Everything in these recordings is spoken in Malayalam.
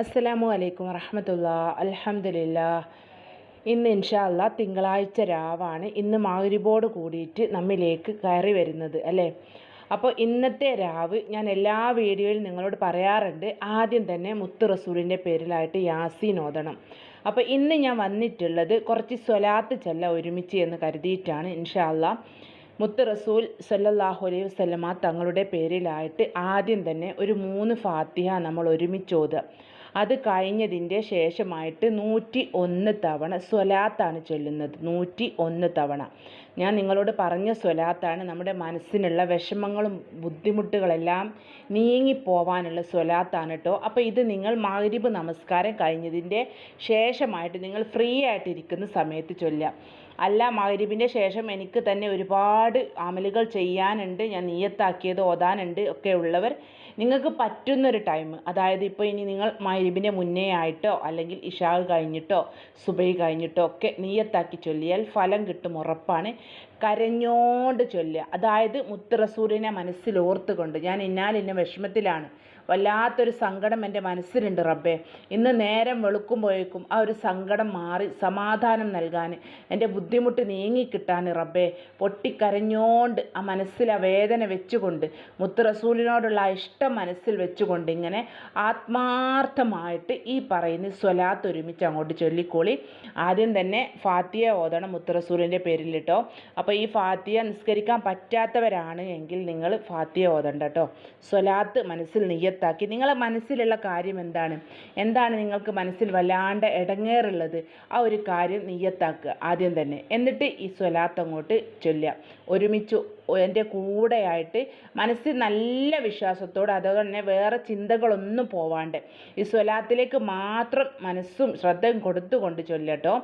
അസ്സലാമു അലൈക്കും വറഹമത്തുള്ള. അലഹമില്ല ഇന്ന് ഇൻഷാല്ല തിങ്കളാഴ്ച രാവാണ്. ഇന്ന് മാഗ്രിബോട് കൂടിയിട്ട് നമ്മിലേക്ക് കയറി വരുന്നത് അല്ലേ? അപ്പോൾ ഇന്നത്തെ രാവ് ഞാൻ എല്ലാ വീഡിയോയിലും നിങ്ങളോട് പറയാറുണ്ട്. ആദ്യം തന്നെ മുത്ത് റസൂലിന്റെ പേരിലായിട്ട് യാസീൻ ഓതണം. അപ്പോൾ ഇന്ന് ഞാൻ വന്നിട്ടുള്ളത് കുറച്ച് സ്വലാത്ത് ചെല്ല ഒരുമിച്ച് എന്ന് കരുതിയിട്ടാണ് ഇൻഷാല്ല മുത്ത് റസൂൽ സല്ലല്ലാഹു അലൈഹി വസല്ലമ തങ്ങളുടെ പേരിലായിട്ട് ആദ്യം തന്നെ ഒരു മൂന്ന് ഫാത്തിഹ നമ്മൾ ഒരുമിച്ച് ഓതുക. അത് കഴിഞ്ഞതിന്റെ ശേഷമായിട്ട് നൂറ്റി ഒന്ന് തവണ സ്വലാത്താണ് ചൊല്ലുന്നത്. നൂറ്റി ഒന്ന് തവണ. ഞാൻ നിങ്ങളോട് പറഞ്ഞ സ്വലാത്താണ് നമ്മുടെ മനസ്സിനുള്ള വിഷമങ്ങളും ബുദ്ധിമുട്ടുകളെല്ലാം നീങ്ങിപ്പോവാനുള്ള സ്വലാത്താണ് കേട്ടോ. അപ്പോൾ ഇത് നിങ്ങൾ മഗ്രിബ് നമസ്കാരം കഴിഞ്ഞതിന്റെ ശേഷമായിട്ട് നിങ്ങൾ ഫ്രീ ആയിട്ടിരിക്കുന്ന സമയത്ത് ചൊല്ലുക. അല്ല മഗ്രിബിന്റെ ശേഷം എനിക്ക് തന്നെ ഒരുപാട് അമലുകൾ ചെയ്യാനുണ്ട്. ഞാൻ നീയത്താക്കിയത് ഓതാനുണ്ട്. ഒക്കെ ഉള്ളവർ നിങ്ങൾക്ക് പറ്റുന്നൊരു ടൈം അതായത് ഇപ്പോൾ ഇനി നിങ്ങൾ മഗ്രിബിന്റെ മുന്നേ ആയിട്ടോ അല്ലെങ്കിൽ ഇഷാവ് കഴിഞ്ഞിട്ടോ സുബൈ കഴിഞ്ഞിട്ടോ ഒക്കെ നീയത്താക്കി ചൊല്ലിയാൽ ഫലം കിട്ടും ഉറപ്പാണ്. കരഞ്ഞോണ്ട് ചൊല്ലുക. അതായത് മുത്ത് മനസ്സിലോർത്തുകൊണ്ട് ഞാൻ ഇന്നാലിന്ന വിഷമത്തിലാണ്. വല്ലാത്തൊരു സങ്കടം എന്റെ മനസ്സിലുണ്ട് റബ്ബേ. ഇന്ന് നേരം വെളുക്കുമ്പോഴേക്കും ആ ഒരു സങ്കടം മാറി സമാധാനം നൽകാൻ എന്റെ ബുദ്ധിമുട്ട് നീങ്ങിക്കിട്ടാൻ റബ്ബേ. പൊട്ടിക്കരഞ്ഞോണ്ട് ആ മനസ്സിൽ ആ വേദന വെച്ചുകൊണ്ട് മുത്ത് റസൂലിനോടുള്ള ആ ഇഷ്ടം മനസ്സിൽ വെച്ചുകൊണ്ട് ഇങ്ങനെ ആത്മാർത്ഥമായിട്ട് ഈ പറയുന്ന സ്വലാത്ത് ഒരുമിച്ച് അങ്ങോട്ട് ചൊല്ലിക്കോളി. ആദ്യം തന്നെ ഫാത്തിയ ഓതണം മുത്ത് റസൂലിന്റെ പേരിൽ കേട്ടോ അപ്പോൾ ഈ ഫാത്തിയ നിസ്കരിക്കാൻ പറ്റാത്തവരാണ് എങ്കിൽ നിങ്ങൾ ഫാത്തിയ ഓതണ്ട കേട്ടോ സ്വലാത്ത് മനസ്സിൽ നിയ്യത്താക്കി നിങ്ങളെ മനസ്സിലുള്ള കാര്യം എന്താണ്? എന്താണ് നിങ്ങൾക്ക് മനസ്സിൽ വല്ലാണ്ട് ഇടങ്ങേറുള്ളത് ആ ഒരു കാര്യം നീയത്താക്കുക ആദ്യം തന്നെ. എന്നിട്ട് ഈ സ്വലാത്ത് അങ്ങോട്ട് ചൊല്ലുക. ഒരുമിച്ച് എന്റെ കൂടെയായിട്ട് മനസ്സിൽ നല്ല വിശ്വാസത്തോടെ അതുപോലെ തന്നെ വേറെ ചിന്തകളൊന്നും പോവാണ്ട് ഈ സ്വലാത്തിലേക്ക് മാത്രം മനസ്സും ശ്രദ്ധയും കൊടുത്തുകൊണ്ട് ചൊല്ലട്ടോ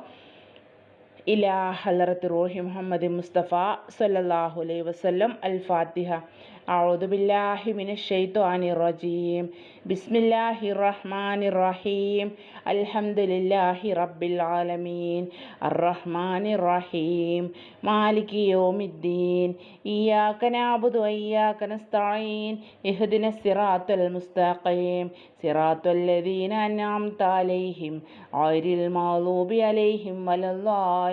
ഇലാ ഹലറത്ത് റൂഹി മുഹമ്മദ് മുസ്തഫ സല്ലല്ലാഹു അലൈഹി വസല്ലം അൽ ഫാത്തിഹ അഊദു ബില്ലാഹി മിനശ് റജീം. ബിസ്മില്ലാഹിർ റഹ്മാനിർ റഹീം. അൽഹംദുലില്ലാഹി റബ്ബിൽ ആലമീൻ. അർ അർറഹ്മാനിർ റഹീം. മാലികി യൗമിദ്ദീൻ. ഇയ്യാക നഅബുദു വഇയ്യാക നസ്തഈൻ. ഇഹ്ദിനസ് സിറാത്തൽ മുസ്തഖീം. സിറാത്തൽ ലദീന അൻഅംത അലൈഹിം. ഗൈറിൽ മഗ്ദൂബി അലൈഹിം വലല്ലാഹി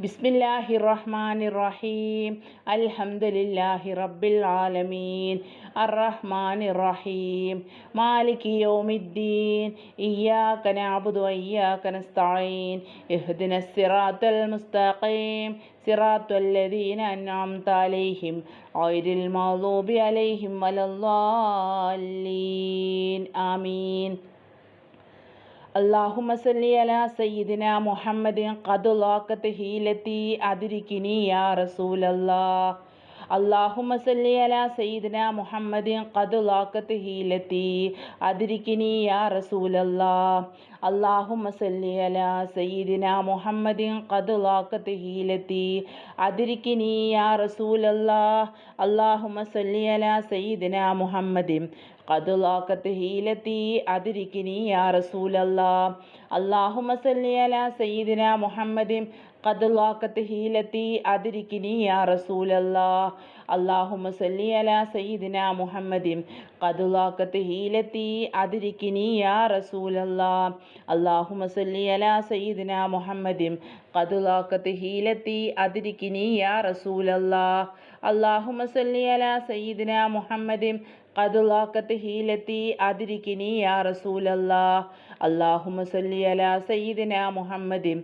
ബിസ്മില്ലാഹി റഹ്മാൻ റഹീം അൽഹംദുലില്ലാഹി റബ്ബിൽ ആലമീൻ അർ അറഹ്മാൻ റഹീം മാലിക് യൗമിദ്ദീൻ. ഇയ്യാക നഅബുദു വഇയ്യാക നസ്തഈൻ. ഇഹ്ദിനസ് സിറാത്തൽ മുസ്തഖീം. സിറാത്തൽ ലദീന അൻഅംത അലൈഹിം. ഗൈറിൽ മഗ്ദൂബി അലൈഹിം വലദ്ദാലീൻ. ആമീൻ. അള്ളാഹു മസല്ലി അല സയ്യിദിന മുഹമ്മദ് ഖദുലാക്കത്ത് ഹീലത്തി അതിരിക്കിനി യാ റസൂലല്ലാ. لاقت هيلتي أدركني يا رسول الله اللهم صل على سيدنا محمد قد لاقت هيلتي أدركني يا رسول الله اللهم صل على سيدنا محمد قد لاقت هيلتي أدركني يا رسول الله اللهم صل على سيدنا محمد قد لاقت هيلتي أدركني يا رسول الله اللهم صل على سيدنا محمد قد لاقت هيلتي أدركني يا رسول الله اللهم صل على سيدنا محمد قد لاقت هيلتي أدركني يا رسول الله اللهم صل على سيدنا محمد قد لاقت هيلتي أدركني يا رسول الله اللهم صل على سيدنا محمد قد لاقت هيلتي أدركني يا رسول الله اللهم صل على سيدنا محمد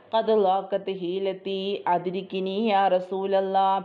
قد لاقت هيلتي أدركني يا رسول الله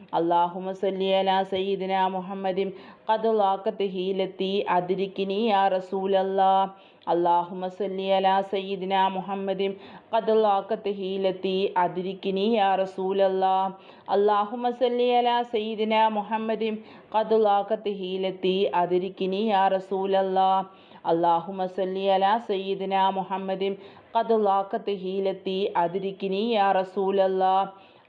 അള്ളാഹുമ സല്ലിയല സയ്യിദിന മുഹമ്മദിം കദലാക്കത്ത് ഹീലത്തി അതിരിക്കിനി യാ റസൂലല്ലാ. അള്ളാഹുമ സല്ലിയല സയ്യിദിന മുഹമ്മദിം കദലാക്കത്ത് ഹീലത്തി അതിരിക്കിനി യാ റസൂലല്ലാ. അള്ളാഹുമ സല്ലിയല സയ്യിദിന മുഹമ്മദിം കദലാക്കത്ത് ഹീലത്തി അതിരിക്കിനി യാ റസൂലല്ലാ. അള്ളാഹുമ സല്ലിയല സയ്യിദിന മുഹമ്മദിം കദലാക്കത്ത് ഹീലത്തി അതിരിക്കിനി യാ റസൂലല്ലാ.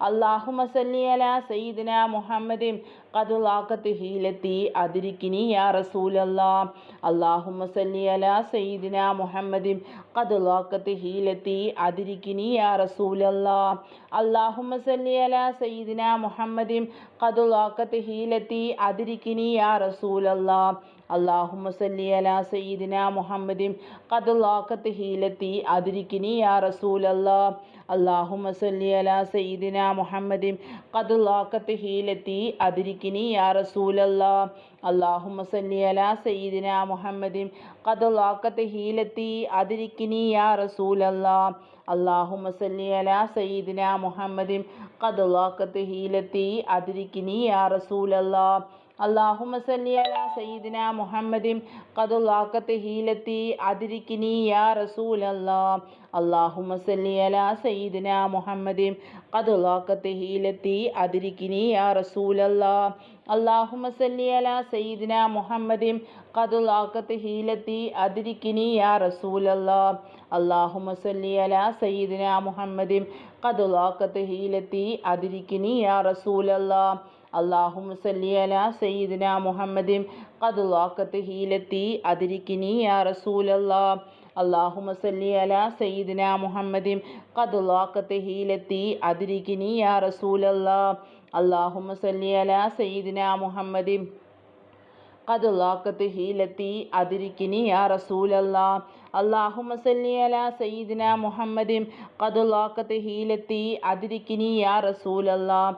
അള്ളാഹു മസല്ലി സയ്യിദിന മുഹമ്മദിം കതുലാക്കത്ത് അതിരിക്കിനി യാ റസൂലല്ലാ അള്ളാഹു മസല്ലി സയ്യിദിന മുഹമ്മദിം കതുലാക്കത്ത് അതിരിക്കിനി യാ റസൂലല്ലാ അള്ളാഹു മസല്ലി സയ്യിദിന മുഹമ്മദിം കതുലാക്കത്ത് അതിരിക്കിനി യാ റസൂലല്ലാ അള്ളാഹുമ്മ സല്ലി അലാ സയ്യിദിന മുഹമ്മദിൻ കദുല്ലാക്കത്ത് ഹീലത്തി അതിരിക്കിനി യാ റസൂൽ അല്ലാ അള്ളാഹുമ്മ സല്ലി അലാ സയ്യിദിന മുഹമ്മദിൻ ഹീലത്തി അതിരിക്കിനി യാ റസൂൽ അല്ലാ അള്ളാഹുമ്മ സല്ലി അലാ സയ്യിദിന മുഹമ്മദിൻ കദുല്ലാക്കത്ത് ഹീലത്തി അതിരിക്കിനി യാ റസൂൽ അല്ലാ അള്ളാഹുമ്മ സല്ലി അലാ സയ്യിദിന മുഹമ്മദിൻ ഹീലത്തി അതിരിക്കിനി യാ റസൂൽ അള്ളാഹുമ സല്ലി അല സയ്യിദിന മുഹമ്മദിൻ കതുലാക്കത്ത് ഹീലത്തി അതിരിക്കിനി യാ റസൂൽ അല്ലാ അള്ളാഹുമ സല്ലി അല സയ്യിദിന മുഹമ്മദിൻ കതുലാക്കത്ത് ഹീലത്തി അതിരിക്കിനി യാ റസൂൽ അല്ലാ അള്ളാഹുമ സല്ലി അല സയ്യിദിന മുഹമ്മദിൻ കതുലാക്കത്ത് ഹീലത്തി അതിരിക്കിനി യാ റസൂൽ അല്ലാ അള്ളാഹുമ സല്ലി അല സയ്യിദിന മുഹമ്മദിൻ കതുലാക്കത്ത് ഹീലത്തി അതിരിക്കിനി യാ റസൂൽ لاقت هيلتي أدركني يا رسول الله اللهم صل على سيدنا محمد قد لاقت هيلتي أدركني يا رسول الله اللهم صل على سيدنا محمد قد لاقت هيلتي أدركني يا رسول الله اللهم صل على سيدنا محمد قد لاقت هيلتي أدركني يا رسول الله اللهم صل على سيدنا محمد قد لاقت هيلتي أدركني يا رسول الله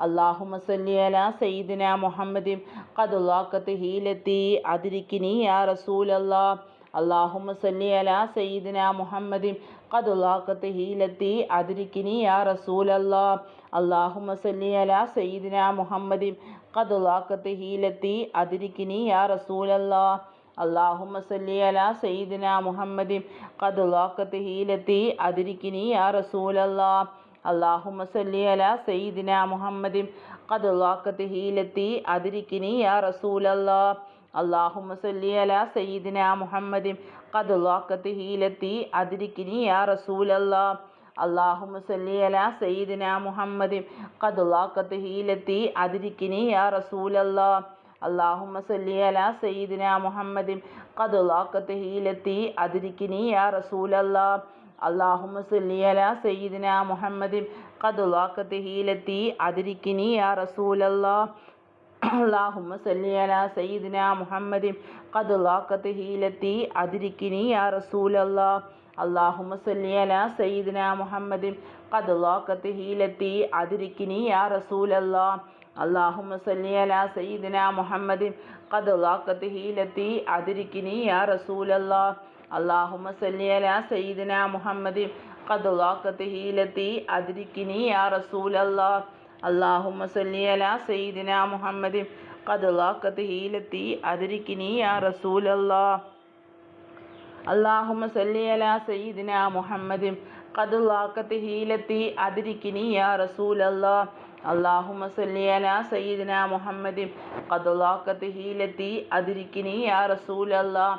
അള്ളാഹുമ സല്യല സയ്യിദിന മുഹമ്മദി കതുലാക്കത്ത് ഹീലത്തി. അതിരിക്കിനി യാ റസൂൽ അല്ലാ അള്ളാഹുമ സല്യല സയ്യിദിന മുഹമ്മദിൻ കതുലാക്കത്ത് ഹീലത്തി. അതിരിക്കിനി യാ റസൂലല്ലാ. അള്ളാഹുമ സല്യല സയ്യിദിന മുഹമ്മദിൻ കതുലാക്കത്ത് ഹീലത്തി. അതിരിക്കിനി യാ റസൂലല്ലാ. അള്ളാഹുമ സല്യല സയ്യിദിന മുഹമ്മദിൻ കതുലാക്കത്ത് ഹീലത്തി. അതിരിക്കിനി യാ റസൂലല്ലാ. അള്ളാഹു മസല്ലി അല സയ്യിദിന മുഹമ്മദിൻ. കദുലാക്കത്ത് ഹീലത്തി അതിരിക്കിനി യാ റസൂലല്ലാ. അള്ളാഹു മസല്ലി അല സയ്യിദിന മുഹമ്മദിൻ. കദുലാക്കത്ത് ഹീലത്തി അതിരിക്കിനി യാ റസൂലല്ലാ. അള്ളാഹു സല്ലി അല സയ്യിദിന മുഹമ്മദിൻ. കദുലാക്കത്ത് ഹീലത്തി അതിരിക്കിനി യാ റസൂലല്ലാ. അള്ളാഹു സല്ലി അല സയ്യിദിന മുഹമ്മദിൻ. കദുലാക്കത്ത് ഹീലത്തി അതിരിക്കിനി യാ റസൂലല്ലാ. അള്ളാഹുമ സല്ലിയല സയ്യിദിന മുഹമ്മദിൻ ഖദുലാഖത്ത് ഹീലത്തി അതിരിക്കിനി യാ റസൂലല്ലാ. അള്ളാഹുമ സല്ലിയല സയ്യിദിന മുഹമ്മദിൻ ഖദുലാഖത്ത് ഹീലത്തി അതിരിക്കിനി യാ റസൂലല്ലാ. അള്ളാഹുമ സല്ലിയല സയ്യിദിന മുഹമ്മദിൻ ഖദുലാഖത്ത് ഹീലത്തി അതിരിക്കിനി യാ റസൂലല്ലാ. അള്ളാഹുമ സല്ലിയല സയ്യിദിന മുഹമ്മദിൻ ഖദുലാഖത്ത് ഹീലത്തി അതിരിക്കിനി യാ റസൂലല്ലാ. അള്ളാഹുമ സല്ലിയല സയ്യിദിന മുഹമ്മദ് ഖദുലാഖത്ത് ഹീലത്തി അതിരിക്കിനി യാ റസൂൽ അള്ളാഹ് അള്ളാഹുമ സല്ലിയല സയ്യിദിന മുഹമ്മദ് ഖദുലാഖത്ത് ഹീലത്തി അതിരിക്കിനി യാ റസൂൽ അള്ളാഹ് അള്ളാഹുമ സല്ലിയല സയ്യിദിന മുഹമ്മദ് ഖദുലാഖത്ത് ഹീലത്തി അതിരിക്കിനി യാ റസൂൽ അള്ളാഹ് അള്ളാഹുമ സല്ലി അലാ സയ്യിദിന മുഹമ്മദ് ഖദുലാഖത്ത് ഹീലത്തി അതിരിക്കിനി യാ റസൂൽ അള്ളാഹ്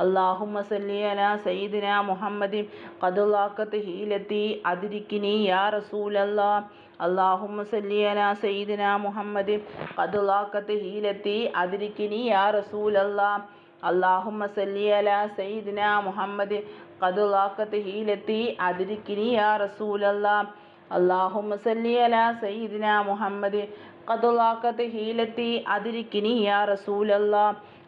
അള്ളാഹുമ്മ സല്ലി അല സയ്യിദിന മുഹമ്മദി കതുലാക്കത്ത് ഹീലത്തി അതിരിക്കിനി യാ റസൂലല്ലാ. അള്ളാഹുമ്മ സല്ലി അല സയ്യിദിന മുഹമ്മദി കതുലാക്കത്ത് ഹീലത്തി അതിരിക്കിനി യാ റസൂലല്ലാ. അള്ളാഹുമ്മ സല്ലി അല സയ്യിദിന മുഹമ്മദി കതുലാക്കത്ത് ഹീലത്തി അതിരിക്കിനി യാ റസൂലല്ലാ. അള്ളാഹുമ്മ സല്ലി അല സയ്യിദിന മുഹമ്മദി കതുലാക്കത്ത് ഹീലത്തി അതിരിക്കിനി യാ റസൂലല്ലാ.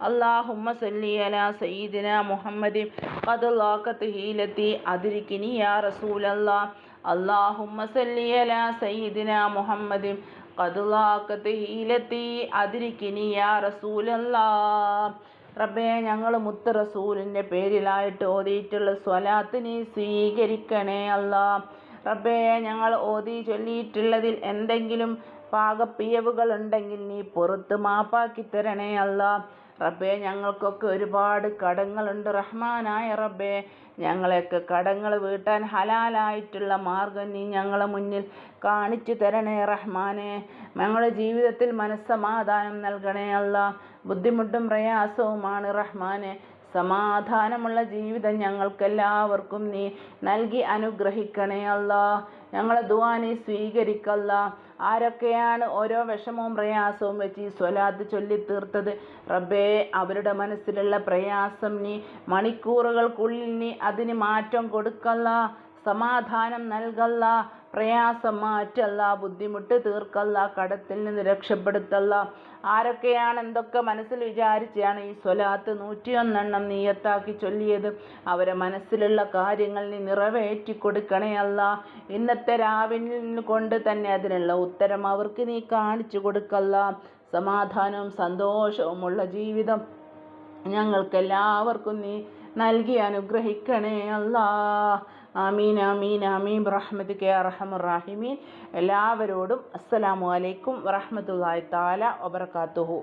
اللهم صل على سيدنا محمد قد لاقت هيلتي أدركني يا رسول الله اللهم صل على سيدنا محمد قد لاقت هيلتي أدركني يا رسول الله റബ്ബേ ഞങ്ങൾ മുത്ത് റസൂലിൻ്റെ പേരിലായിട്ട് ഓതിയിട്ടുള്ള സ്വലാത്ത് നീ സ്വീകരിക്കണേ അല്ലാ റബ്ബേ ഞങ്ങൾ ഓതി ചൊല്ലിയിട്ടുള്ളതിൽ എന്തെങ്കിലും പാകപ്പിയവുകൾ ഉണ്ടെങ്കിൽ നീ പുറത്ത് മാപ്പാക്കി തരണേ അല്ലാ റബ്ബേ ഞങ്ങൾക്കൊക്കെ ഒരുപാട് കടങ്ങളുണ്ട്. റഹ്മാനായ റബ്ബേ ഞങ്ങളെയൊക്കെ കടങ്ങൾ വീട്ടാൻ ഹലാലായിട്ടുള്ള മാർഗം നീ ഞങ്ങളെ മുന്നിൽ കാണിച്ചു തരണേ റഹ്മാനെ. ഞങ്ങളുടെ ജീവിതത്തിൽ മനസ്സമാധാനം നൽകണേ അല്ല. ബുദ്ധിമുട്ടും പ്രയാസവുമാണ് റഹ്മാനെ. സമാധാനമുള്ള ജീവിതം ഞങ്ങൾക്കെല്ലാവർക്കും നീ നൽകി അനുഗ്രഹിക്കണേ അല്ല. ഞങ്ങളെ ദുവാനെ സ്വീകരിക്കല്ല. ആരൊക്കെയാണ് ഓരോ വിഷമവും പ്രയാസവും വെച്ച് ഈ സ്വലാത്ത് ചൊല്ലി തീർത്തത്? റബ്ബേ അവരുടെ മനസ്സിലുള്ള പ്രയാസം നീ മണിക്കൂറുകൾക്കുള്ളിൽ നീ അതിന് മാറ്റം കൊടുക്കല്ല സമാധാനം നൽകല്ല. പ്രയാസം മാറ്റല്ല ബുദ്ധിമുട്ട് തീർക്കല്ല കടത്തിൽ നിന്ന് രക്ഷപ്പെടുത്തല്ല. ആരൊക്കെയാണ് എന്തൊക്കെ മനസ്സിൽ വിചാരിച്ചാണ് ഈ സ്വലാത്ത് നൂറ്റിയൊന്നെണ്ണം നീയത്താക്കി ചൊല്ലിയത്? അവരെ മനസ്സിലുള്ള കാര്യങ്ങൾ നീ നിറവേറ്റി കൊടുക്കണേ അല്ല. ഇന്നത്തെ രാവിൽ കൊണ്ട് തന്നെ അതിനുള്ള ഉത്തരം അവർക്ക് നീ കാണിച്ചു കൊടുക്കല്ല. സമാധാനവും സന്തോഷവുമുള്ള ജീവിതം ഞങ്ങൾക്കെല്ലാവർക്കും നീ നൽകി അനുഗ്രഹിക്കണേ അല്ലാ. ആമീൻ ആമീൻ ആമീൻ. റഹ്മത്തിക്ക് റഹമുറാഹിമീൻ എല്ലാവരോടും അസ്സലാമു അലൈക്കും വറഹമത്തല്ലാഹി താല വബർക്കാത്തുഹു